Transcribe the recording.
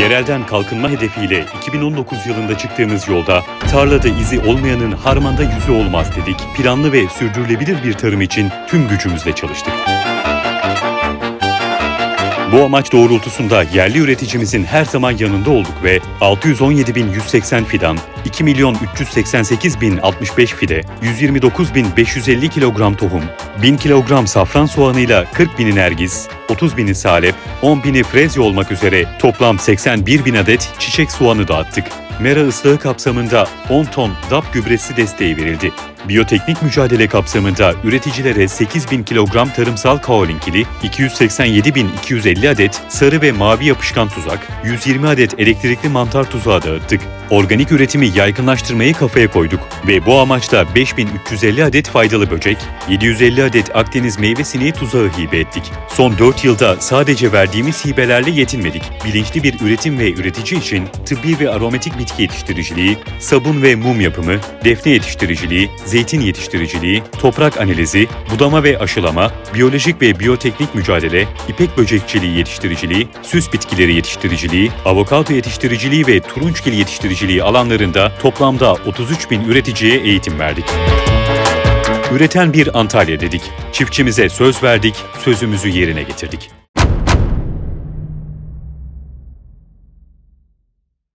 Yerelden kalkınma hedefiyle 2019 yılında çıktığımız yolda tarlada izi olmayanın harmanda yüzü olmaz dedik. Planlı ve sürdürülebilir bir tarım için tüm gücümüzle çalıştık. Bu amaç doğrultusunda yerli üreticimizin her zaman yanında olduk ve 617.180 fidan, 2 milyon 388 bin 65 fide, 129 bin 550 kilogram tohum, 1000 kilogram safran soğanıyla 40 bini nergis, 30 bini salep, 10 bini frezya olmak üzere toplam 81 bin adet çiçek soğanı dağıttık. Mera ıslığı kapsamında 10 ton DAP gübresi desteği verildi. Biyoteknik mücadele kapsamında üreticilere 8 bin kilogram tarımsal kaolinkili, 287 bin 250 adet sarı ve mavi yapışkan tuzak, 120 adet elektrikli mantar tuzağı dağıttık. Organik üretimi yaygınlaştırmayı kafaya koyduk ve bu amaçla 5350 adet faydalı böcek, 750 adet Akdeniz meyve sineği tuzağı hibe ettik. Son 4 yılda sadece verdiğimiz hibelerle yetinmedik. Bilinçli bir üretim ve üretici için tıbbi ve aromatik bitki yetiştiriciliği, sabun ve mum yapımı, defne yetiştiriciliği, zeytin yetiştiriciliği, toprak analizi, budama ve aşılama, biyolojik ve biyoteknik mücadele, ipek böcekçiliği yetiştiriciliği, süs bitkileri yetiştiriciliği, avokado yetiştiriciliği ve turunçgil yetiştiriciliği alanlarında toplamda 33 bin üreticiye eğitim verdik. Üreten bir Antalya dedik. Çiftçimize söz verdik, sözümüzü yerine getirdik.